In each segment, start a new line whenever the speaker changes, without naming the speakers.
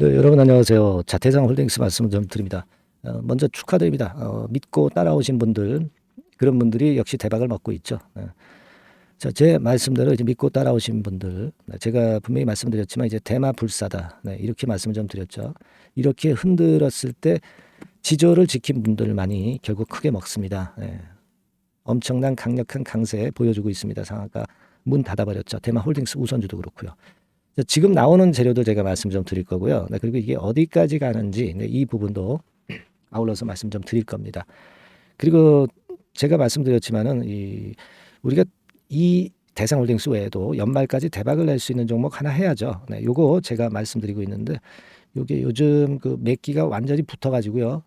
네, 여러분 안녕하세요. 자태상 홀딩스 말씀을 좀 드립니다. 어, 먼저 축하드립니다. 어, 믿고 따라오신 분들 그런 분들이 역시 대박을 먹고 있죠. 네. 자, 제 말씀대로 이제 믿고 따라오신 분들 네, 제가 분명히 말씀드렸지만 이제 대마 불사다 네, 이렇게 말씀을 좀 드렸죠. 이렇게 흔들었을 때 지조를 지킨 분들만이 결국 크게 먹습니다. 네. 엄청난 강력한 강세 보여주고 있습니다. 상한가 문 닫아버렸죠. 대마 홀딩스 우선주도 그렇고요. 자, 지금 나오는 재료도 제가 말씀 좀 드릴 거고요. 네, 그리고 이게 어디까지 가는지 네, 이 부분도 아울러서 말씀 좀 드릴 겁니다. 그리고 제가 말씀드렸지만은 이 우리가 이 대상홀딩스 외에도 연말까지 대박을 낼 수 있는 종목 하나 해야죠. 네, 요거 제가 말씀드리고 있는데 요게 요즘 그 매기가 완전히 붙어가지고요.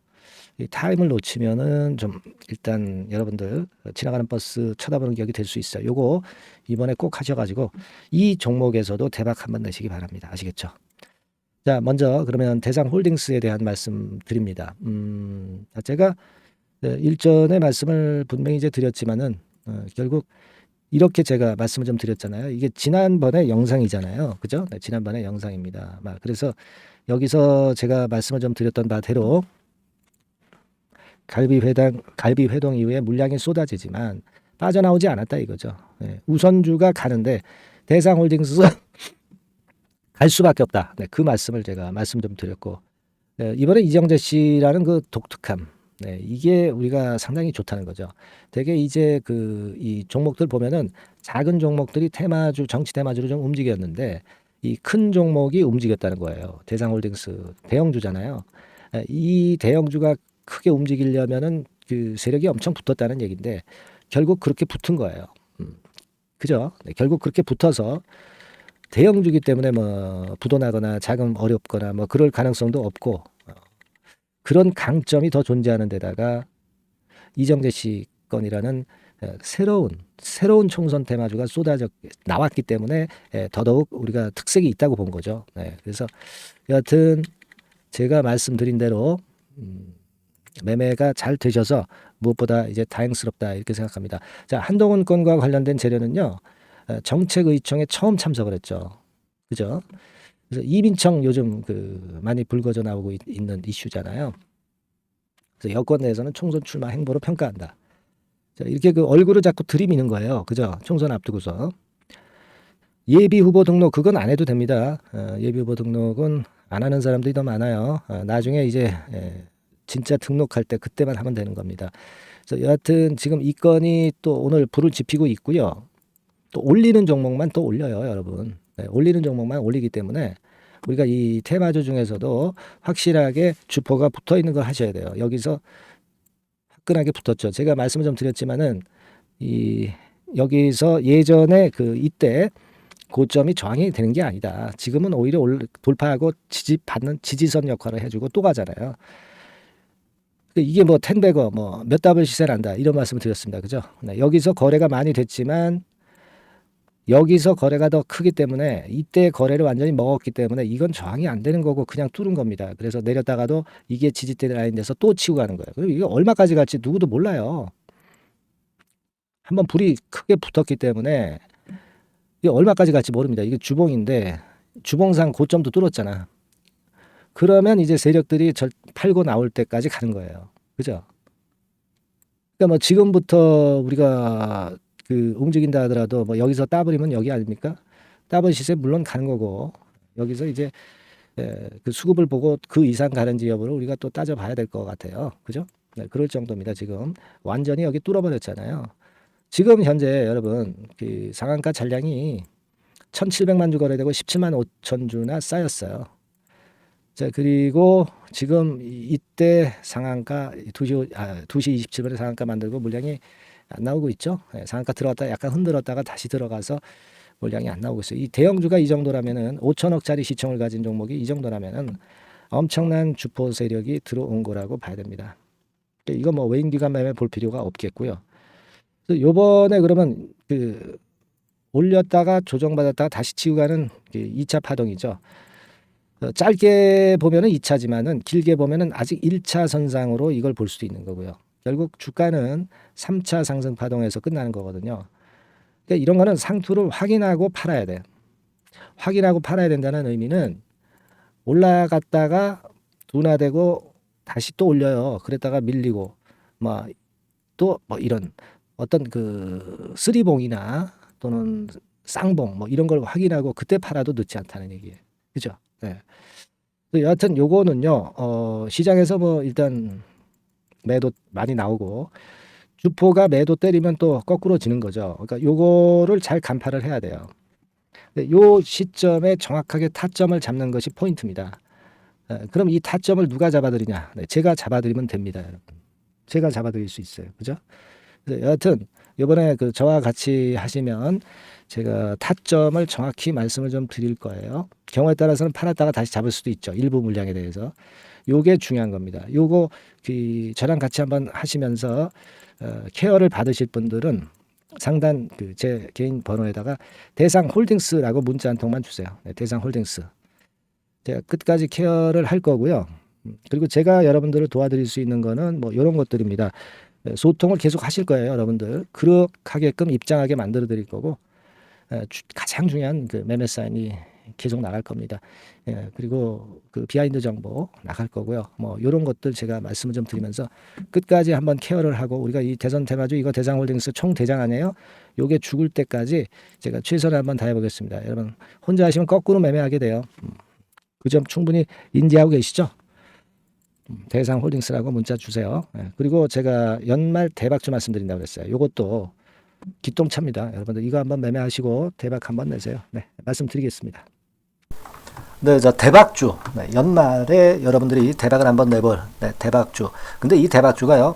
이 타임을 놓치면은 좀 일단 여러분들 지나가는 버스 쳐다보는 격이 될 수 있어요. 요거 이번에 꼭 하셔가지고 이 종목에서도 대박 한번 내시기 바랍니다. 아시겠죠? 자, 먼저 그러면 대상 홀딩스에 대한 말씀 드립니다. 음, 자, 제가 네, 일전에 말씀을 분명히 이제 드렸지만은 어, 결국 이렇게 제가 말씀을 좀 드렸잖아요. 이게 지난번에 영상이잖아요. 그죠? 네, 지난번에 영상입니다. 막 그래서 여기서 제가 말씀을 좀 드렸던 바대로 갈비 회당 갈비 회동 이후에 물량이 쏟아지지만 빠져나오지 않았다 이거죠. 네, 우선주가 가는데 대상홀딩스 갈 수밖에 없다. 네, 그 말씀을 제가 말씀 좀 드렸고 네, 이번에 이정재 씨라는 그 독특함 네, 이게 우리가 상당히 좋다는 거죠. 되게 이제 그 이 종목들 보면은 작은 종목들이 테마주 정치 테마주로 좀 움직였는데 이 큰 종목이 움직였다는 거예요. 대상홀딩스 대형주잖아요. 에, 이 대형주가 크게 움직이려면은 그 세력이 엄청 붙었다는 얘기인데 결국 그렇게 붙은 거예요. 음. 그죠? 네, 결국 그렇게 붙어서 대형주기 때문에 뭐 부도나거나 자금 어렵거나 뭐 그럴 가능성도 없고 어, 그런 강점이 더 존재하는 데다가 이정재 씨 건이라는 어, 새로운 새로운 총선 테마주가 쏟아져 나왔기 때문에 예, 더더욱 우리가 특색이 있다고 본 거죠. 네, 그래서 여하튼 제가 말씀드린 대로 음, 매매가 잘 되셔서 무엇보다 이제 다행스럽다 이렇게 생각합니다. 자 한동훈 건과 관련된 재료는요 어, 정책의총에 처음 참석을 했죠. 그죠? 그래서 이민청 요즘 그 많이 불거져 나오고 있, 는 이슈잖아요. 그래서 여권 내에서는 총선 출마 행보로 평가한다. 자, 이렇게 그 얼굴을 자꾸 들이미는 거예요. 그죠? 총선 앞두고서. 예비 후보 등록 그건 안 해도 됩니다. 어, 예비 후보 등록은 안 하는 사람들이 더 많아요. 어, 나중에 이제 예, 진짜 등록할 때 그때만 하면 되는 겁니다. 그래서 여하튼 지금 이 건이 또 오늘 불을 지피고 있고요. 또 올리는 종목만 또 올려요, 여러분. 네, 올리는 종목만 올리기 때문에 우리가 이 테마주 중에서도 확실하게 주포가 붙어 있는 걸 하셔야 돼요. 여기서 화끈하게 붙었죠. 제가 말씀을 좀 드렸지만은 이 여기서 예전에 그 이때 고점이 저항이 되는 게 아니다. 지금은 오히려 올, 돌파하고 지지 받는 지지선 역할을 해주고 또 가잖아요. 이게 뭐 텐베거 뭐 몇 답을 시세난다 이런 말씀을 드렸습니다. 그죠? 네, 여기서 거래가 많이 됐지만 여기서 거래가 더 크기 때문에 이때 거래를 완전히 먹었기 때문에 이건 저항이 안 되는 거고 그냥 뚫은 겁니다. 그래서 내렸다가도 이게 지지대 라인 돼서 또 치고 가는 거예요. 그리고 이게 얼마까지 갈지 누구도 몰라요. 한번 불이 크게 붙었기 때문에 이게 얼마까지 갈지 모릅니다. 이게 주봉인데 주봉상 고점도 뚫었잖아. 그러면 이제 세력들이 절 팔고 나올 때까지 가는 거예요. 그죠? 그러니까 뭐 지금부터 우리가 그 움직인다 하더라도 뭐 여기서 따버리면 여기 아닙니까? 따버리 시세 물론 가는 거고 여기서 이제 에, 그 수급을 보고 그 이상 가는지 여부를 우리가 또 따져봐야 될 것 같아요. 그죠? 네, 그럴 정도입니다. 지금 완전히 여기 뚫어버렸잖아요. 지금 현재 여러분 그 상한가 잔량이 1,700만 주 거래되고 17만 5천 주나 쌓였어요. 자 그리고 지금 이때 상한가 2시 아 2시 27분에 상한가 만들고 물량이 안 나오고 있죠. 네, 상한가 들어갔다 약간 흔들었다가 다시 들어가서 물량이 안 나오고 있어요. 이 대형주가 이 정도라면은 5천억짜리 시총을 가진 종목이 이 정도라면은 엄청난 주포 세력이 들어온 거라고 봐야 됩니다. 이거 뭐 외인 기관 매매 볼 필요가 없겠고요. 요번에 그러면 그 올렸다가 조정받았다가 다시 치고 가는 2차 파동이죠. 어, 짧게 보면은 2차지만은 길게 보면은 아직 1차 선상으로 이걸 볼 수도 있는 거고요. 결국 주가는 3차 상승 파동에서 끝나는 거거든요. 그러니까 이런 거는 상투를 확인하고 팔아야 돼. 확인하고 팔아야 된다는 의미는 올라갔다가 둔화되고 다시 또 올려요. 그랬다가 밀리고 뭐또뭐 이런 어떤 그 쓰리봉이나 또는 쌍봉 뭐 이런 걸 확인하고 그때 팔아도 늦지 않다는 얘기예요. 그죠? 네. 그 여하튼 요거는요. 어 시장에서 뭐 일단 매도 많이 나오고 주포가 매도 때리면 또 거꾸로 지는 거죠. 그러니까 요거를 잘 간파를 해야 돼요. 근데 요 시점에 정확하게 타점을 잡는 것이 포인트입니다. 에, 그럼 이 타점을 누가 잡아드리냐? 네, 제가 잡아드리면 됩니다, 여러분. 제가 잡아드릴 수 있어요. 그죠? 그래서 여하튼 이번에 그 저와 같이 하시면 제가 타점을 정확히 말씀을 좀 드릴 거예요. 경우에 따라서는 팔았다가 다시 잡을 수도 있죠. 일부 물량에 대해서. 요게 중요한 겁니다. 요거 그 저랑 같이 한번 하시면서 어, 케어를 받으실 분들은 상단 그 제 개인 번호에다가 대상 홀딩스라고 문자 한 통만 주세요. 네, 대상 홀딩스. 제가 끝까지 케어를 할 거고요. 음, 그리고 제가 여러분들을 도와드릴 수 있는 거는 뭐 이런 것들입니다. 네, 소통을 계속 하실 거예요, 여러분들. 그렇게끔 입장하게 만들어 드릴 거고 에, 주- 가장 중요한 그 매매 사인이 계속 나갈 겁니다. 예, 그리고 그 비하인드 정보 나갈 거고요. 뭐 이런 것들 제가 말씀을 좀 드리면서 끝까지 한번 케어를 하고 우리가 이 대선 테마주 이거 대장홀딩스 총 대장 아니에요? 요게 죽을 때까지 제가 최선을 한번 다해 보겠습니다. 여러분 혼자 하시면 거꾸로 매매하게 돼요. 그 점 충분히 인지하고 계시죠? 음, 대상홀딩스라고 문자 주세요. 예, 그리고 제가 연말 대박주 말씀드린다고 그랬어요. 요것도 기똥차입니다. 여러분들 이거 한번 매매하시고 대박 한번 내세요. 네, 말씀드리겠습니다. 네, 저 대박주. 네, 연말에 여러분들이 대박을 한번 내볼 네, 대박주. 근데 이 대박주가요.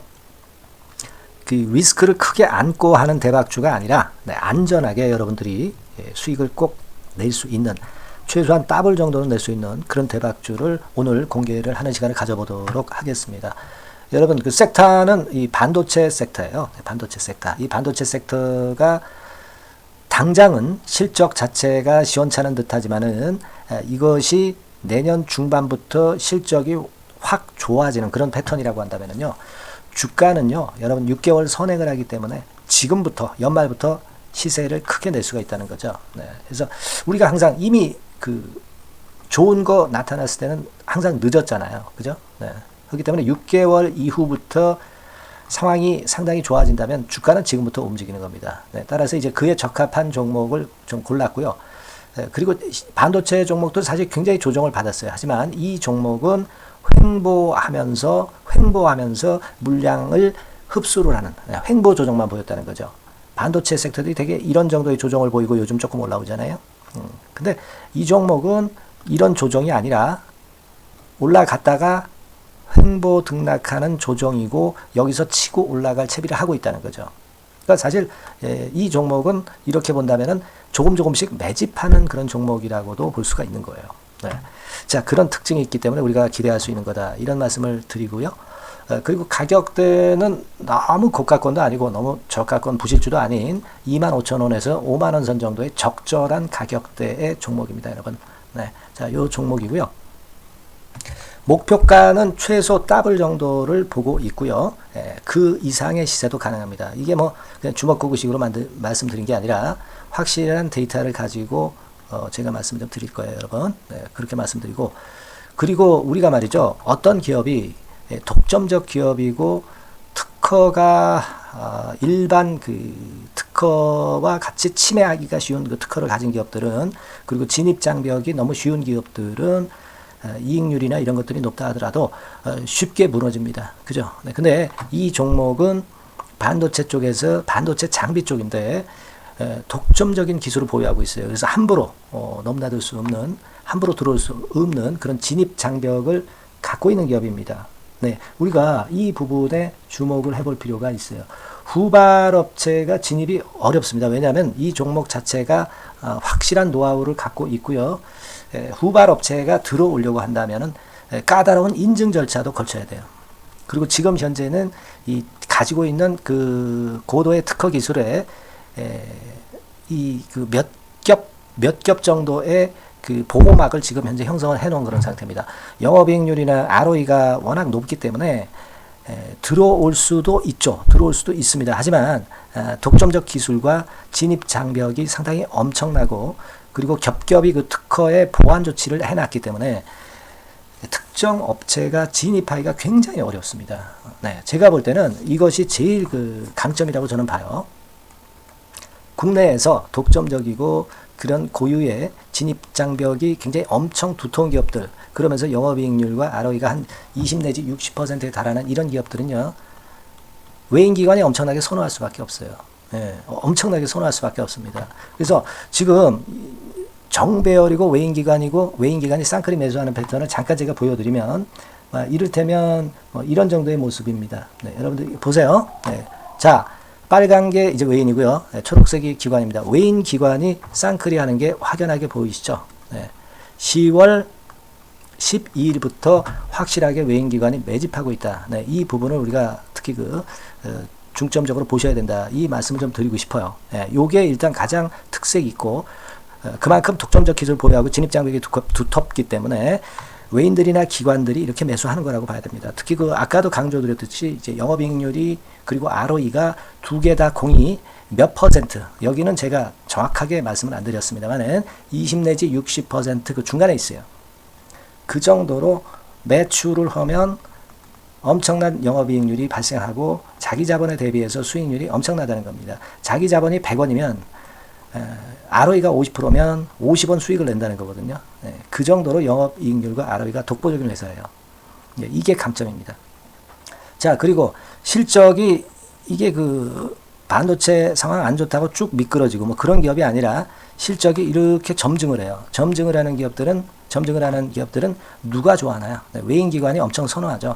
그 리스크를 크게 안고 하는 대박주가 아니라 네, 안전하게 여러분들이 예, 수익을 꼭 낼 수 있는 최소한 더블 정도는 낼 수 있는 그런 대박주를 오늘 공개를 하는 시간을 가져보도록 하겠습니다. 여러분 그 섹터는 이 반도체 섹터예요. 네, 반도체 섹터. 이 반도체 섹터가 당장은 실적 자체가 시원찮은 듯하지만은 에, 이것이 내년 중반부터 실적이 확 좋아지는 그런 패턴이라고 한다면은요. 주가는요. 여러분 6개월 선행을 하기 때문에 지금부터 연말부터 시세를 크게 낼 수가 있다는 거죠. 네. 그래서 우리가 항상 이미 그 좋은 거 나타났을 때는 항상 늦었잖아요. 그죠? 네. 그렇기 때문에 6개월 이후부터 상황이 상당히 좋아진다면 주가는 지금부터 움직이는 겁니다. 네, 따라서 이제 그에 적합한 종목을 좀 골랐고요. 네, 그리고 반도체 종목도 사실 굉장히 조정을 받았어요. 하지만 이 종목은 횡보하면서 횡보하면서 물량을 흡수를 하는 네, 횡보 조정만 보였다는 거죠. 반도체 섹터들이 되게 이런 정도의 조정을 보이고 요즘 조금 올라오잖아요. 음, 근데 이 종목은 이런 조정이 아니라 올라갔다가 횡보 등락하는 조정이고 여기서 치고 올라갈 채비를 하고 있다는 거죠. 그러니까 사실 예, 이 종목은 이렇게 본다면은 조금 조금씩 매집하는 그런 종목이라고도 볼 수가 있는 거예요. 네. 자 그런 특징이 있기 때문에 우리가 기대할 수 있는 거다 이런 말씀을 드리고요. 어, 그리고 가격대는 너무 고가권도 아니고 너무 저가권 부실주도 아닌 25,000원에서 5만원 선 정도의 적절한 가격대의 종목입니다, 여러분. 네, 자, 요 종목이고요. 목표가는 최소 더블 정도를 보고 있고요. 예, 그 이상의 시세도 가능합니다. 이게 뭐 주먹구구식으로 만들, 말씀드린 게 아니라 확실한 데이터를 가지고 어, 제가 말씀 좀 드릴 거예요, 여러분. 네, 그렇게 말씀드리고 그리고 우리가 말이죠. 어떤 기업이 예, 독점적 기업이고 특허가 어, 일반 그 특허와 같이 침해하기가 쉬운 그 특허를 가진 기업들은 그리고 진입 장벽이 너무 쉬운 기업들은 어, 이익률이나 이런 것들이 높다 하더라도 어, 쉽게 무너집니다. 그죠? 네, 근데 이 종목은 반도체 쪽에서 반도체 장비 쪽인데 에, 독점적인 기술을 보유하고 있어요. 그래서 함부로 어, 넘나들 수 없는 함부로 들어올 수 없는 그런 진입 장벽을 갖고 있는 기업입니다. 네, 우리가 이 부분에 주목을 해볼 필요가 있어요. 후발 업체가 진입이 어렵습니다. 왜냐하면 이 종목 자체가 어, 확실한 노하우를 갖고 있고요. 에, 후발 업체가 들어오려고 한다면은 에, 까다로운 인증 절차도 거쳐야 돼요. 그리고 지금 현재는 이 가지고 있는 그 고도의 특허 기술에 이 그 몇 겹 몇 겹 정도의 그 보호막을 지금 현재 형성을 해놓은 그런 상태입니다. 영업이익률이나 ROE가 워낙 높기 때문에 에, 들어올 수도 있죠. 들어올 수도 있습니다. 하지만 아, 독점적 기술과 진입 장벽이 상당히 엄청나고 그리고 겹겹이 그 특허의 보완 조치를 해놨기 때문에 특정 업체가 진입하기가 굉장히 어렵습니다. 네, 제가 볼 때는 이것이 제일 그 강점이라고 저는 봐요. 국내에서 독점적이고 그런 고유의 진입 장벽이 굉장히 엄청 두터운 기업들 그러면서 영업이익률과 ROE가 한 20 내지 60%에 달하는 이런 기업들은요 외인 기관이 엄청나게 선호할 수밖에 없어요. 예, 어, 엄청나게 선호할 수밖에 없습니다. 그래서 지금 정배열이고 외인 기관이고 외인 기관이 쌍크림 매수하는 패턴을 잠깐 제가 보여드리면 아, 이를테면 뭐 이런 정도의 모습입니다. 네, 여러분들 보세요. 네. 자, 빨간 게 이제 외인이고요. 네, 초록색이 기관입니다. 외인 기관이 쌍크리 하는 게 확연하게 보이시죠? 네. 10월 12일부터 확실하게 외인 기관이 매집하고 있다. 네, 이 부분을 우리가 특히 그 어, 중점적으로 보셔야 된다. 이 말씀을 좀 드리고 싶어요. 예, 요게 일단 가장 특색이 있고 어, 그만큼 독점적 기술을 보유하고 진입 장벽이 두텁기 때문에 외인들이나 기관들이 이렇게 매수하는 거라고 봐야 됩니다. 특히 그 아까도 강조드렸듯이 이제 영업이익률이 그리고 ROE가 두 개 다 공이 몇 퍼센트 여기는 제가 정확하게 말씀을 안 드렸습니다만은 20 내지 60%그 중간에 있어요. 그 정도로 매출을 하면 엄청난 영업이익률이 발생하고 자기 자본에 대비해서 수익률이 엄청나다는 겁니다. 자기 자본이 100원이면 ROE가 50%면 50원 수익을 낸다는 거거든요. 네, 그 정도로 영업이익률과 ROE가 독보적인 회사예요. 예, 이게 강점입니다. 자 그리고 실적이 이게 그 반도체 상황 안 좋다고 쭉 미끄러지고 뭐 그런 기업이 아니라 실적이 이렇게 점증을 해요. 점증을 하는 기업들은 점증을 하는 기업들은 누가 좋아하나요? 네, 외인 기관이 엄청 선호하죠.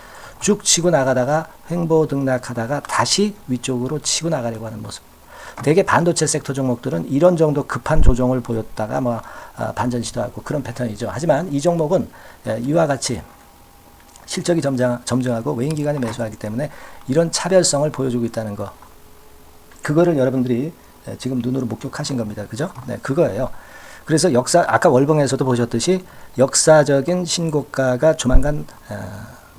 쭉 치고 나가다가 횡보 등락하다가 다시 위쪽으로 치고 나가려고 하는 모습. 대개 반도체 섹터 종목들은 이런 정도 급한 조정을 보였다가 뭐 아, 반전 시도하고 그런 패턴이죠. 하지만 이 종목은 예, 이와 같이 실적이 점장, 점증하고 외인 기관이 매수하기 때문에 이런 차별성을 보여주고 있다는 거. 그거를 여러분들이 예, 지금 눈으로 목격하신 겁니다. 그죠? 네, 그거예요. 그래서 역사 아까 월봉에서도 보셨듯이 역사적인 신고가가 조만간 어,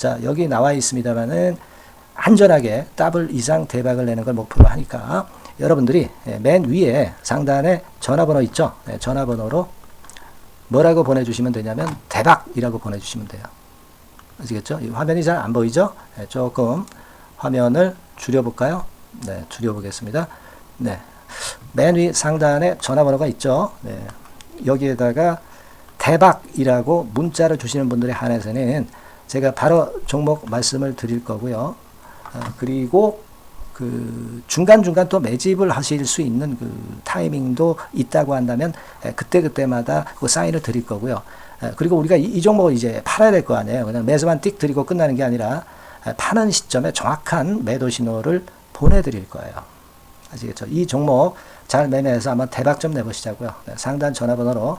자, 여기 나와 있습니다만은 안전하게 더블 이상 대박을 내는 걸 목표로 하니까 여러분들이 예, 맨 위에 상단에 전화번호 있죠? 네, 전화번호로 뭐라고 보내주시면 되냐면 대박이라고 보내주시면 돼요. 아시겠죠? 화면이 잘 안 보이죠? 네, 조금 화면을 줄여볼까요? 네, 줄여보겠습니다. 네, 맨 위 상단에 전화번호가 있죠? 네, 여기에다가 대박이라고 문자를 주시는 분들에 한해서는 제가 바로 종목 말씀을 드릴 거고요. 어, 그리고 그 중간중간 또 매집을 하실 수 있는 그 타이밍도 있다고 한다면 그때그때마다 그 사인을 드릴 거고요. 그리고 우리가 이, 이 종목을 이제 팔아야 될 거 아니에요. 그냥 매수만 띡 드리고 끝나는 게 아니라 파는 시점에 정확한 매도 신호를 보내드릴 거예요. 아시겠죠? 이 종목 잘 매매해서 한번 대박 좀 내보시자고요. 네, 상단 전화번호로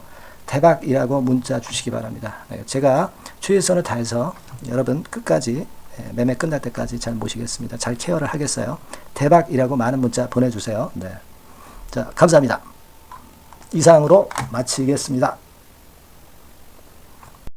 대박이라고 문자 주시기 바랍니다. 네, 제가 최선을 다해서 여러분 끝까지 예, 매매 끝날 때까지 잘 모시겠습니다. 잘 케어를 하겠어요. 대박이라고 많은 문자 보내주세요. 네. 자, 감사합니다. 이상으로 마치겠습니다.